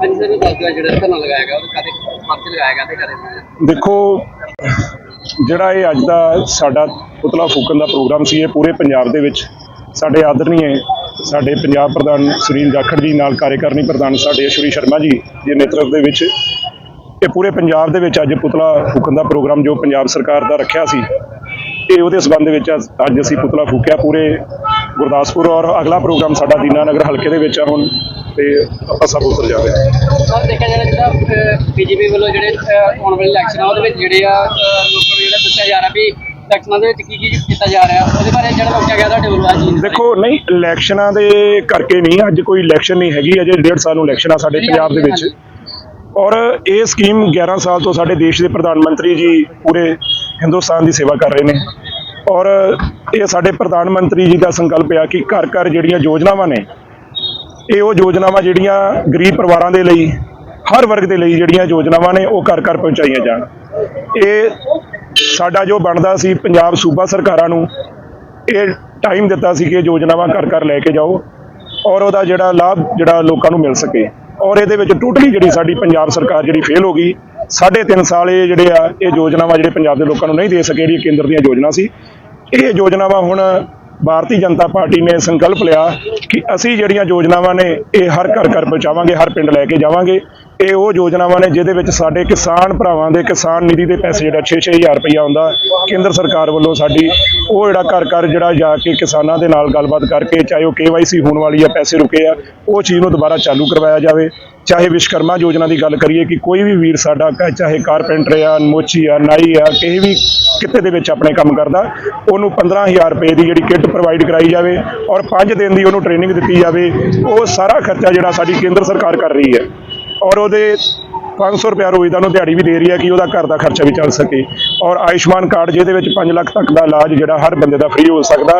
ਹਾਂਜੀ ਸਰ ਦੱਸ ਦਿਓ ਜਿਹੜਾ ਧਰਨਾ ਲਗਾਇਆ ਗਿਆ ਉਹ ਕਾਦੇ ਪਰਚ ਲਗਾਇਆ ਗਿਆ ਤੇ ਕਰੇ ਦੇਖੋ, ਜਿਹੜਾ ਇਹ ਅੱਜ ਦਾ ਸਾਡਾ ਪੁਤਲਾ ਫੂਕਣ ਦਾ ਪ੍ਰੋਗਰਾਮ ਸੀ, ਇਹ ਪੂਰੇ ਪੰਜਾਬ ਦੇ ਵਿੱਚ ਸਾਡੇ ਆਦਰਣੀਏ ਸਾਡੇ ਪੰਜਾਬ ਪ੍ਰਧਾਨ ਸੁਨੀਲ ਜਾਖੜ ਜੀ ਨਾਲ ਕਾਰਜਕਾਰਨੀ ਪ੍ਰਧਾਨ ਸਾਡੇ ਅਸ਼ਵਨੀ ਸ਼ਰਮਾ ਜੀ ਦੇ ਨੇਤਰਤਵ ਦੇ ਵਿੱਚ, ਇਹ ਪੂਰੇ ਪੰਜਾਬ ਦੇ ਵਿੱਚ ਅੱਜ ਪੁਤਲਾ ਫੂਕਣ ਦਾ ਪ੍ਰੋਗਰਾਮ ਜੋ ਪੰਜਾਬ ਸਰਕਾਰ ਦਾ ਰੱਖਿਆ ਸੀ, ਇਹ ਉਹਦੇ ਸਬੰਧ ਵਿੱਚ ਅੱਜ ਅਸੀਂ ਪੁਤਲਾ ਫੂਕਿਆ ਪੂਰੇ ਗੁਰਦਾਸਪੁਰ ਔਰ ਅਗਲਾ ਪ੍ਰੋਗਰਾਮ ਸਾਡਾ ਦੀਨਾਨਗਰ ਹਲਕੇ ਦੇ ਵਿੱਚ ਆ ਹੁਣ ਤੇ ਆਪਾਂ ਸਭ ਉਤਰ ਜਾਵੇ ਸਰ ਦੇਖਿਆ ਜਾਵੇ ਜਿਹੜਾ ਬੀਜੇਪੀ ਵੱਲੋਂ ਜਿਹੜੇ ਆਉਣ ਵਾਲੇ ਇਲੈਕਸ਼ਨ ਆ ਉਹਦੇ ਵਿੱਚ ਜਿਹੜੇ ਆ ਲੋਕਾਂ ਨੂੰ ਜਿਹੜਾ ਦੱਸਿਆ ਜਾ ਰਿਹਾ ਵੀ ਇਲੈਕਸ਼ਨਾਂ ਦੇ ਵਿੱਚ ਕੀ ਕੀ ਕੀਤਾ ਜਾ ਰਿਹਾ ਉਹਦੇ ਬਾਰੇ ਜਿਹੜਾ ਦੱਸਿਆ ਗਿਆ ਤੁਹਾਡੇ ਵੱਲੋਂ ਅੱਜ ਜੀ ਦੇਖੋ ਨਹੀਂ ਇਲੈਕਸ਼ਨਾਂ ਦੇ ਕਰਕੇ ਨਹੀਂ ਅੱਜ ਕੋਈ ਇਲੈਕਸ਼ਨ ਨਹੀਂ ਹੈਗੀ ਅਜੇ ਡੇਢ ਸਾਲ ਨੂੰ ਇਲੈਕਸ਼ਨ ਆ ਸਾਡੇ ਪੰਜਾਬ ਦੇ ਵਿੱਚ। ਔਰ ਇਹ ਸਕੀਮ 11 ਸਾਲ ਤੋਂ ਸਾਡੇ ਦੇਸ਼ ਦੇ ਪ੍ਰਧਾਨ ਮੰਤਰੀ ਜੀ ਪੂਰੇ ਹਿੰਦੁਸਤਾਨ ਦੀ ਸੇਵਾ ਕਰ ਰਹੇ ਨੇ। ਔਰ ਇਹ ਸਾਡੇ ਪ੍ਰਧਾਨ ਮੰਤਰੀ ਜੀ ਦਾ ਸੰਕਲਪ ਆ ਕਿ ਘਰ ਘਰ ਜਿਹੜੀਆਂ ਯੋਜਨਾਵਾਂ ਨੇ, ਇਹ ਉਹ ਯੋਜਨਾਵਾਂ ਜਿਹੜੀਆਂ ਗਰੀਬ ਪਰਿਵਾਰਾਂ ਦੇ ਲਈ, ਹਰ ਵਰਗ ਦੇ ਲਈ ਜਿਹੜੀਆਂ ਯੋਜਨਾਵਾਂ ਨੇ, ਉਹ ਘਰ ਘਰ ਪਹੁੰਚਾਈਆਂ ਜਾਣ। ਇਹ ਸਾਡਾ ਜੋ ਬਣਦਾ ਸੀ ਪੰਜਾਬ ਸੂਬਾ ਸਰਕਾਰਾਂ ਨੂੰ, ਇਹ ਟਾਈਮ ਦਿੱਤਾ ਸੀ ਕਿ ਇਹ ਯੋਜਨਾਵਾਂ ਘਰ ਘਰ ਲੈ ਕੇ ਜਾਓ ਔਰ ਉਹਦਾ ਜਿਹੜਾ ਲਾਭ ਜਿਹੜਾ ਲੋਕਾਂ ਨੂੰ ਮਿਲ ਸਕੇ। ਔਰ ਇਹਦੇ ਵਿੱਚ ਟੋਟਲੀ ਜਿਹੜੀ ਸਾਡੀ ਪੰਜਾਬ ਸਰਕਾਰ ਜਿਹੜੀ ਫੇਲ ਹੋ ਗਈ ਸਾਢੇ ਤਿੰਨ ਸਾਲ ਇਹ ਜਿਹੜੇ ਆ, ਇਹ ਯੋਜਨਾਵਾਂ ਜਿਹੜੇ ਪੰਜਾਬ ਦੇ ਲੋਕਾਂ ਨੂੰ ਨਹੀਂ ਦੇ ਸਕੇ ਜਿਹੜੀ ਕੇਂਦਰ ਦੀਆਂ ਯੋਜਨਾ ਸੀ। ਇਹ ਯੋਜਨਾਵਾਂ ਹੁਣ ਭਾਰਤੀ ਜਨਤਾ ਪਾਰਟੀ ਨੇ ਸੰਕਲਪ ਲਿਆ ਕਿ ਅਸੀਂ ਜਿਹੜੀਆਂ ਯੋਜਨਾਵਾਂ ਨੇ, ਇਹ ਹਰ ਘਰ ਘਰ ਪਹੁੰਚਾਵਾਂਗੇ, ਹਰ ਪਿੰਡ ਲੈ ਕੇ ਜਾਵਾਂਗੇ। ਇਹ ਉਹ ਯੋਜਨਾਵਾਂ ਨੇ ਜਿਹਦੇ ਵਿੱਚ ਸਾਡੇ ਕਿਸਾਨ ਭਰਾਵਾਂ ਦੇ ਕਿਸਾਨ ਨਿਧੀ ਦੇ ਪੈਸੇ ਜਿਹੜਾ 6-6000 ਰੁਪਈਆ ਆਉਂਦਾ ਕੇਂਦਰ ਸਰਕਾਰ ਵੱਲੋਂ ਸਾਡੀ ਉਹ ਜਿਹੜਾ ਘਰ ਘਰ ਜਿਹੜਾ ਜਾ ਕੇ ਕਿਸਾਨਾਂ ਦੇ ਨਾਲ ਗੱਲਬਾਤ ਕਰਕੇ ਚਾਹੇ ਉਹ KYC ਹੋਣ ਵਾਲੀ ਆ, ਪੈਸੇ ਰੁਕੇ ਆ, ਉਹ ਚੀਜ਼ ਨੂੰ ਦੁਬਾਰਾ ਚਾਲੂ ਕਰਵਾਇਆ ਜਾਵੇ। ਚਾਹੇ ਵਿਸ਼ਕਰਮਾ ਯੋਜਨਾ ਦੀ ਗੱਲ ਕਰੀਏ ਕਿ ਕੋਈ ਵੀ ਵੀਰ ਸਾਡਾ ਚਾਹੇ ਕਾਰਪੈਂਟਰ ਆ, ਮੋਚੀ ਆ, ਨਾਈ ਆ, ਕਿਸੇ ਵੀ ਕਿਤੇ ਦੇ ਵਿੱਚ ਆਪਣੇ ਕੰਮ ਕਰਦਾ, ਉਹਨੂੰ 15000 ਰੁਪਏ ਦੀ ਜਿਹੜੀ ਕਿੱਟ ਪ੍ਰੋਵਾਈਡ ਕਰਾਈ ਜਾਵੇ ਔਰ 5 ਦਿਨ ਦੀ ਉਹਨੂੰ ਟ੍ਰੇਨਿੰਗ ਦਿੱਤੀ ਜਾਵੇ, ਉਹ ਸਾਰਾ ਖਰਚਾ ਜਿਹੜਾ ਸਾਡੀ ਕੇਂਦਰ ਸਰਕਾਰ ਕਰ ਰਹੀ ਹੈ। ਔਰ ਉਹਦੇ 500 ਰੁਪਏ ਰੋਜ਼ ਦਾ ਉਹਨੂੰ ਦਿਹਾੜੀ ਵੀ ਦੇ ਰਹੀ ਹੈ ਕਿ ਉਹਦਾ ਘਰ ਦਾ ਖਰਚਾ ਵੀ ਚੱਲ ਸਕੇ। ਔਰ ਆਯੁਸ਼ਮਾਨ ਕਾਰਡ ਜਿਹਦੇ ਵਿੱਚ 5 ਲੱਖ ਤੱਕ ਦਾ ਇਲਾਜ ਜਿਹੜਾ ਹਰ ਬੰਦੇ ਦਾ ਫ੍ਰੀ ਹੋ ਸਕਦਾ।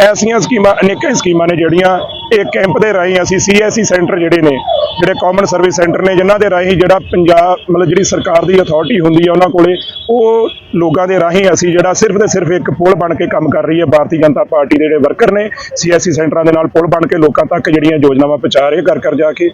ਐਸੀਆਂ ਸਕੀਮਾਂ, ਅਨੇਕਾਂ ਸਕੀਮਾਂ ਨੇ ਜਿਹੜੀਆਂ ਇਹ ਕੈਂਪ ਦੇ ਰਾਹੀਂ ਅਸੀਂ ਸੀਐਸਸੀ ਸੈਂਟਰ ਜਿਹੜੇ ਨੇ, ਜਿਹੜੇ ਕਾਮਨ ਸਰਵਿਸ ਸੈਂਟਰ ਨੇ, ਜਿਨ੍ਹਾਂ ਦੇ ਰਾਹੀਂ ਜਿਹੜਾ ਪੰਜਾਬ, ਮਤਲਬ ਜਿਹੜੀ ਸਰਕਾਰ ਦੀ ਅਥਾਰਟੀ ਹੁੰਦੀ ਹੈ ਉਹਨਾਂ ਕੋਲੇ, ਉਹ ਲੋਕਾਂ ਦੇ ਰਾਹੀਂ ਅਸੀਂ ਜਿਹੜਾ ਸਿਰਫ ਤੇ ਸਿਰਫ ਇੱਕ ਪੁਲ ਬਣ ਕੇ ਕੰਮ ਕਰ ਰਹੀ ਹੈ। ਭਾਰਤੀ ਜਨਤਾ ਪਾਰਟੀ ਦੇ ਜਿਹੜੇ ਵਰਕਰ ਨੇ ਸੀਐਸਸੀ ਸੈਂਟਰਾਂ ਦੇ ਨਾਲ ਪੁਲ ਬਣ ਕੇ ਲੋਕਾਂ ਤੱਕ ਜਿਹੜੀਆਂ ਯੋਜਨਾਵਾਂ ਪਹੁੰਚਾ ਰਹੇ ਘਰ ਘਰ ਜਾ ਕੇ।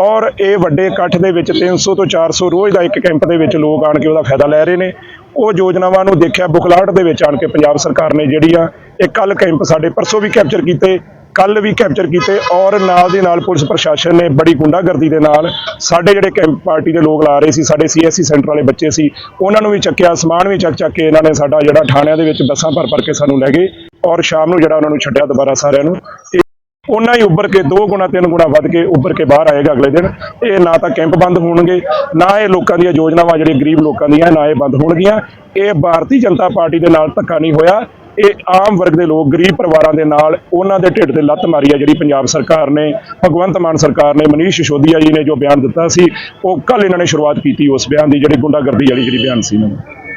ਔਰ ਇਹ ਵੱਡੇ ਇਕੱਠ ਦੇ ਵਿੱਚ 300 ਤੋਂ 400 ਰੋਜ਼ ਦਾ ਇੱਕ ਕੈਂਪ ਦੇ ਵਿੱਚ ਲੋਕ ਆਣ ਕੇ ਉਹਦਾ ਫਾਇਦਾ ਲੈ ਰਹੇ ਨੇ। ਉਹ ਯੋਜਨਾਵਾਂ ਨੂੰ ਦੇਖਿਆ ਬੁਖਲਾਹਟ ਦੇ ਵਿੱਚ ਆਣ ਕੇ ਪੰਜਾਬ ਸਰਕਾਰ ਨੇ ਜਿਹੜੀ ਆ, ਇਹ ਕੱਲ ਕੈਂਪ ਸਾਡੇ ਪਰਸੋਂ ਵੀ ਕੈਪਚਰ ਕੀਤੇ ਕੱਲ ਵੀ ਕੈਪਚਰ ਕੀਤੇ ਔਰ ਨਾਲ ਦੀ ਨਾਲ ਪੁਲਿਸ ਪ੍ਰਸ਼ਾਸਨ ਨੇ ਬੜੀ ਗੁੰਡਾਗਰਦੀ ਦੇ ਨਾਲ ਸਾਡੇ ਜਿਹੜੇ ਕੈਂਪ ਪਾਰਟੀ ਦੇ ਲੋਕ ਲਾ ਰਹੇ ਸੀ, ਸਾਡੇ ਸੀਐਸਸੀ ਸੈਂਟਰ ਵਾਲੇ ਬੱਚੇ ਸੀ, ਉਹਨਾਂ ਨੂੰ ਵੀ ਚੱਕਿਆ, ਸਮਾਨ ਵੀ ਚੱਕ ਚੱਕ ਕੇ ਇਹਨਾਂ ਨੇ ਸਾਡਾ ਜਿਹੜਾ ਥਾਣਿਆਂ ਦੇ ਵਿੱਚ ਬੱਸਾਂ ਭਰ ਭਰ ਕੇ ਸਾਨੂੰ ਲੈ ਗਏ ਔਰ ਸ਼ਾਮ ਨੂੰ ਜਿਹੜਾ ਉਹਨਾਂ ਨੂੰ ਛੱਡਿਆ ਦੁਬਾਰਾ ਸਾਰਿਆਂ ਨੂੰ। ਇਹ ਉਹਨਾਂ ਹੀ ਉੱਭਰ ਕੇ ਦੋ ਗੁਣਾ ਤਿੰਨ ਗੁਣਾ ਵੱਧ ਕੇ ਉੱਭਰ ਕੇ ਬਾਹਰ ਆਏਗਾ ਅਗਲੇ ਦਿਨ। ਇਹ ਨਾ ਤਾਂ ਕੈਂਪ ਬੰਦ ਹੋਣਗੇ, ਨਾ ਇਹ ਲੋਕਾਂ ਦੀਆਂ ਯੋਜਨਾਵਾਂ ਜਿਹੜੀਆਂ ਗਰੀਬ ਲੋਕਾਂ ਦੀਆਂ, ਨਾ ਇਹ ਬੰਦ ਹੋਣਗੀਆਂ। ਇਹ ਭਾਰਤੀ ਜਨਤਾ ਪਾਰਟੀ ਦੇ ਨਾਲ ਧੱਕਾ ਨਹੀਂ ਹੋਇਆ। ਇਹ ਆਮ ਵਰਗ ਦੇ ਲੋਕ, ਗਰੀਬ ਪਰਿਵਾਰਾਂ ਦੇ ਨਾਲ ਉਹਨਾਂ ਦੇ ਢਿੱਡ ਤੇ ਲੱਤ ਮਾਰੀ ਆ ਜਿਹੜੀ ਪੰਜਾਬ ਸਰਕਾਰ ਨੇ, ਭਗਵੰਤ ਮਾਨ ਸਰਕਾਰ ਨੇ, ਮਨੀਸ਼ ਸਿਸੋਦੀਆ ਜੀ ਨੇ ਜੋ ਬਿਆਨ ਦਿੱਤਾ ਸੀ, ਉਹ ਕੱਲ ਇਹਨਾਂ ਨੇ ਸ਼ੁਰੂਆਤ ਕੀਤੀ ਉਸ ਬਿਆਨ ਦੀ, ਜਿਹੜੀ ਗੁੰਡਾਗਰਦੀ ਵਾਲੀ ਜਿਹੜੀ ਬਿਆਨ ਸੀ ਇਹਨਾਂ ਦਾ।